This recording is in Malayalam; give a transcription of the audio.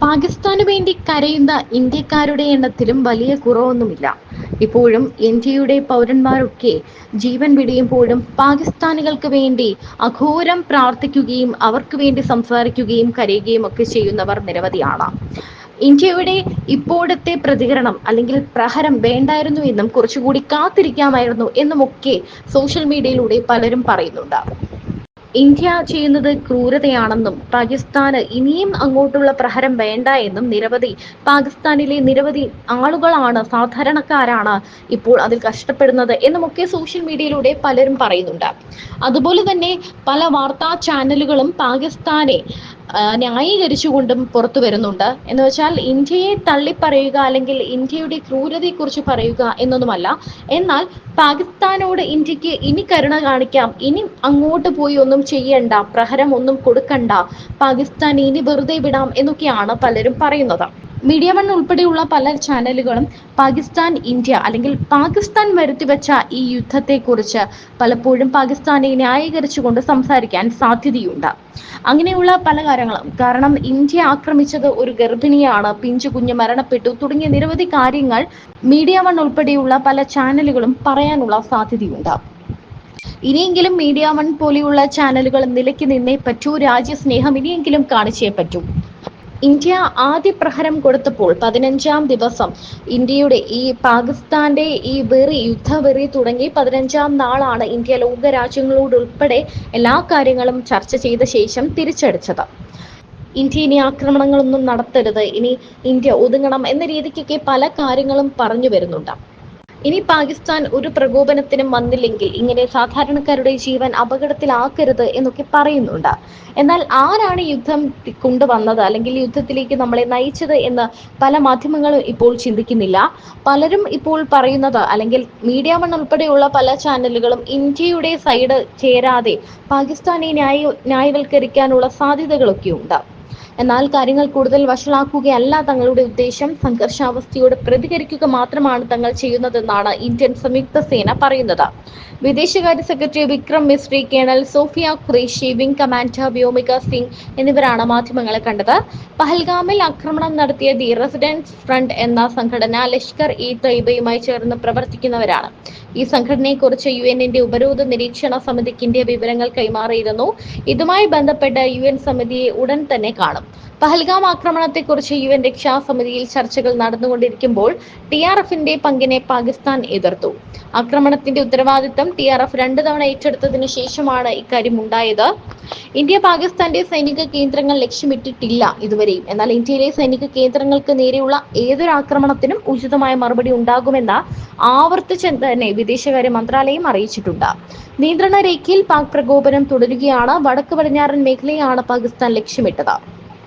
പാകിസ്ഥാന് വേണ്ടി കരയുന്ന ഇന്ത്യക്കാരുടെ എണ്ണത്തിലും വലിയ കുറവൊന്നുമില്ല. ഇപ്പോഴും ഇന്ത്യയുടെ പൗരന്മാരൊക്കെ ജീവൻ വെടിയുമ്പോഴും പാകിസ്ഥാനികൾക്ക് വേണ്ടി അഘോരം പ്രാർത്ഥിക്കുകയും അവർക്ക് വേണ്ടി സംസാരിക്കുകയും കരയുകയും ഒക്കെ ചെയ്യുന്നവർ നിരവധിയാണ്. ഇന്ത്യയുടെ ഇപ്പോഴത്തെ പ്രതികരണം അല്ലെങ്കിൽ പ്രഹരം വേണ്ടായിരുന്നു എന്നും കുറച്ചുകൂടി കാത്തിരിക്കാമായിരുന്നു എന്നുമൊക്കെ സോഷ്യൽ മീഡിയയിലൂടെ പലരും പറയുന്നുണ്ട്. ഇന്ത്യ ചെയ്യുന്നത് ക്രൂരതയാണെന്നും പാകിസ്ഥാന് ഇനിയും അങ്ങോട്ടുള്ള പ്രഹരം വേണ്ട എന്നും നിരവധി പാകിസ്ഥാനിലെ നിരവധി ആളുകളാണ് സാധാരണക്കാരാണ് ഇപ്പോൾ അതിൽ കഷ്ടപ്പെടുന്നത് എന്നുമൊക്കെ സോഷ്യൽ മീഡിയയിലൂടെ പലരും പറയുന്നുണ്ട്. അതുപോലെ തന്നെ പല വാർത്താ ചാനലുകളും പാകിസ്ഥാനെ ന്യായീകരിച്ചുകൊണ്ടും പുറത്തു വരുന്നുണ്ട്. എന്ന് വെച്ചാൽ ഇന്ത്യയെ തള്ളിപ്പറയുക അല്ലെങ്കിൽ ഇന്ത്യയുടെ ക്രൂരതയെക്കുറിച്ച് പറയുക എന്നൊന്നുമല്ല. എന്നാൽ പാകിസ്ഥാനോട് ഇന്ത്യയ്ക്ക് ഇനി കരുണ കാണിക്കാം ഇനി അങ്ങോട്ട് പോയി ഒന്നും ചെയ്യണ്ട പ്രഹരം ഒന്നും കൊടുക്കണ്ട പാകിസ്ഥാൻ ഇനി വെറുതെ വിടാം എന്നൊക്കെയാണ് പലരും പറയുന്നത്. മീഡിയ വൺ ഉൾപ്പെടെയുള്ള പല ചാനലുകളും പാകിസ്ഥാൻ ഇന്ത്യ അല്ലെങ്കിൽ പാകിസ്ഥാൻ വരുത്തിവെച്ച ഈ യുദ്ധത്തെക്കുറിച്ച് പലപ്പോഴും പാകിസ്ഥാനെ ന്യായീകരിച്ചുകൊണ്ട് സംസാരിക്കാൻ സാധ്യതയുണ്ട്. അങ്ങനെയുള്ള പല കാര്യങ്ങളും. കാരണം ഇന്ത്യ ആക്രമിച്ചത് ഒരു ഗർഭിണിയാണ് പിഞ്ചു കുഞ്ഞ് മരണപ്പെട്ടു തുടങ്ങിയ നിരവധി കാര്യങ്ങൾ മീഡിയ വൺ ഉൾപ്പെടെയുള്ള പല ചാനലുകളും പറയാനുള്ള സാധ്യതയുണ്ട്. ഇനിയെങ്കിലും മീഡിയ വൺ പോലെയുള്ള ചാനലുകൾ നിലയ്ക്ക് നിന്നേ പറ്റൂ രാജ്യസ്നേഹം ഇനിയെങ്കിലും കാണിച്ചേ പറ്റൂ. ഇന്ത്യ ആദ്യ പ്രഹരം കൊടുത്തപ്പോൾ പതിനഞ്ചാം ദിവസം ഇന്ത്യയുടെ ഈ പാകിസ്ഥാന്റെ ഈ വെറി യുദ്ധ വെറി തുടങ്ങി പതിനഞ്ചാം നാളാണ് ഇന്ത്യ ലോകരാജ്യങ്ങളോട് ഉൾപ്പെടെ എല്ലാ കാര്യങ്ങളും ചർച്ച ചെയ്ത ശേഷം തിരിച്ചടിച്ചത്. ഇന്ത്യ ഇനി ആക്രമണങ്ങളൊന്നും നടത്തരുത്. ഇനി ഇന്ത്യ ഒതുങ്ങണം എന്ന രീതിക്കൊക്കെ പല കാര്യങ്ങളും പറഞ്ഞു വരുന്നുണ്ട്. ഇനി പാകിസ്ഥാൻ ഒരു പ്രകോപനത്തിനും വന്നില്ലെങ്കിൽ ഇങ്ങനെ സാധാരണക്കാരുടെ ജീവൻ അപകടത്തിലാക്കരുത് എന്നൊക്കെ പറയുന്നുണ്ട്. എന്നാൽ ആരാണ് യുദ്ധം കൊണ്ടുവന്നത് അല്ലെങ്കിൽ യുദ്ധത്തിലേക്ക് നമ്മളെ നയിച്ചത് എന്ന് പല മാധ്യമങ്ങളും ഇപ്പോൾ ചിന്തിക്കുന്നില്ല. പലരും ഇപ്പോൾ പറയുന്നത് അല്ലെങ്കിൽ മീഡിയ വൺ ഉൾപ്പെടെയുള്ള പല ചാനലുകളും ഇന്ത്യയുടെ സൈഡ് ചേരാതെ പാകിസ്ഥാനെ ന്യായ ന്യായവൽക്കരിക്കാനുള്ള സാധ്യതകളൊക്കെ ഉണ്ട് എന്നാൽ കാര്യങ്ങൾ കൂടുതൽ വഷളാക്കുകയല്ല തങ്ങളുടെ ഉദ്ദേശം. സംഘർഷാവസ്ഥയോട് പ്രതികരിക്കുക മാത്രമാണ് തങ്ങൾ ചെയ്യുന്നതെന്നാണ് ഇന്ത്യൻ സംയുക്ത സേന പറയുന്നത്. വിദേശകാര്യ secretary Vikram Misri colonel Sofiya Qureshi wing commander Vyomika Singh എന്നിവരാണ് മാധ്യമങ്ങളെ കണ്ടത്. പഹൽഗാമിൽ ആക്രമണം നടത്തിയ ദി റെസിഡൻസ് ഫ്രണ്ട് എന്ന സംഘടന ലഷ്കർ ഇ തൈബയുമായി ചേർന്ന് പ്രവർത്തിക്കുന്നവരാണ്. ഈ സംഘടനയെക്കുറിച്ച് യു എന്നിന്റെ ഉപരോധ നിരീക്ഷണ സമിതിക്ക് ഇന്ത്യ വിവരങ്ങൾ കൈമാറിയിരുന്നു. ഇതുമായി ബന്ധപ്പെട്ട് യു സമിതിയെ ഉടൻ തന്നെ കാണും. പഹൽഗാം ആക്രമണത്തെക്കുറിച്ച് യു എൻ രക്ഷാസമിതിയിൽ ചർച്ചകൾ നടന്നുകൊണ്ടിരിക്കുമ്പോൾ ടി ആർ എഫിന്റെ പങ്കിനെ പാകിസ്ഥാൻ എതിർത്തു. ആക്രമണത്തിന്റെ ഉത്തരവാദിത്തം ടി ആർ എഫ് രണ്ടു തവണ ഏറ്റെടുത്തതിനു ശേഷമാണ് ഇക്കാര്യം ഉണ്ടായത്. ഇന്ത്യ പാകിസ്ഥാന്റെ സൈനിക കേന്ദ്രങ്ങൾ ലക്ഷ്യമിട്ടിട്ടില്ല ഇതുവരെയും. എന്നാൽ ഇന്ത്യയിലെ സൈനിക കേന്ദ്രങ്ങൾക്ക് നേരെയുള്ള ഏതൊരു ആക്രമണത്തിനും ഉചിതമായ മറുപടി ഉണ്ടാകുമെന്ന ആവർത്തിച്ച് തന്നെ വിദേശകാര്യ മന്ത്രാലയം അറിയിച്ചിട്ടുണ്ട്. നിയന്ത്രണ രേഖയിൽ പാക് പ്രകോപനം തുടരുകയാണ്. വടക്ക് പടിഞ്ഞാറൻ മേഖലയാണ് പാകിസ്ഥാൻ ലക്ഷ്യമിട്ടത്.